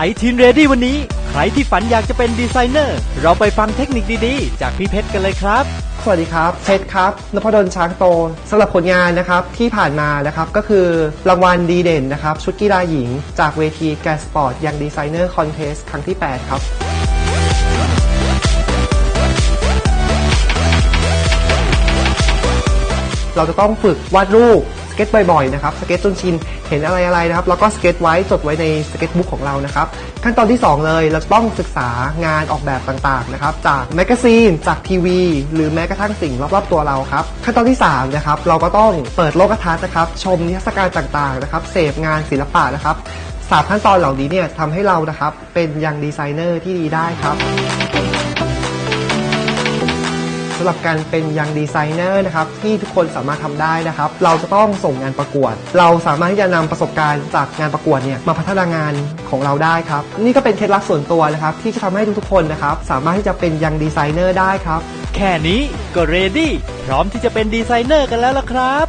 ไอทีนเรดี้วันนี้ ใครที่ฝันอยากจะเป็นดีไซเนอร์ เราไปฟังเทคนิคดีๆ จากพี่เพชรกันเลยครับ สวัสดีครับเพชรครับนพดลช้างโตสำหรับผลงานนะครับที่ผ่านมานะครับก็คือรางวัลดีเด่นนะครับ ชุดกีฬาหญิง จากเวทีแกสปอร์ตยังดีไซเนอร์คอนเทสครั้งที่ 8 ครับเราจะต้องฝึกวาดรูป เก็ตบ่อยๆนะครับสเก็ตจนชินเห็นอะไรอะไรนะครับแล้วก็สเก็ตไว้จดไว้ในสเก็ตบุ๊กของเรานะครับขั้นตอนที่ 2 เลยเราต้องศึกษางานออกแบบต่างๆนะครับจากแมกกาซีนจากทีวี หรือแม้กระทั่งสิ่งรอบๆตัวเราครับขั้นตอนที่3นะครับเราก็ต้องเปิดโลกทัศน์นะครับชมนิทรรศการต่างๆนะครับเสพงานศิลปะนะครับสามขั้นตอนเหล่านี้เนี่ยทำให้เรานะครับเป็นยังดีไซเนอร์ที่ดีได้ครับ สำหรับการเป็นยังดีไซเนอร์นะครับที่ทุกคนสามารถทำได้นะครับ เราจะต้องส่งงานประกวด เราสามารถที่จะนำประสบการณ์จากงานประกวดเนี่ยมาพัฒนางานของเราได้ครับ นี่ก็เป็นเคล็ดลับส่วนตัวนะครับ ที่จะทำให้ทุกๆคนนะครับ สามารถที่จะเป็นยังดีไซเนอร์ได้ครับ แค่นี้ก็เรดี้พร้อมที่จะเป็นดีไซเนอร์กันแล้วล่ะครับ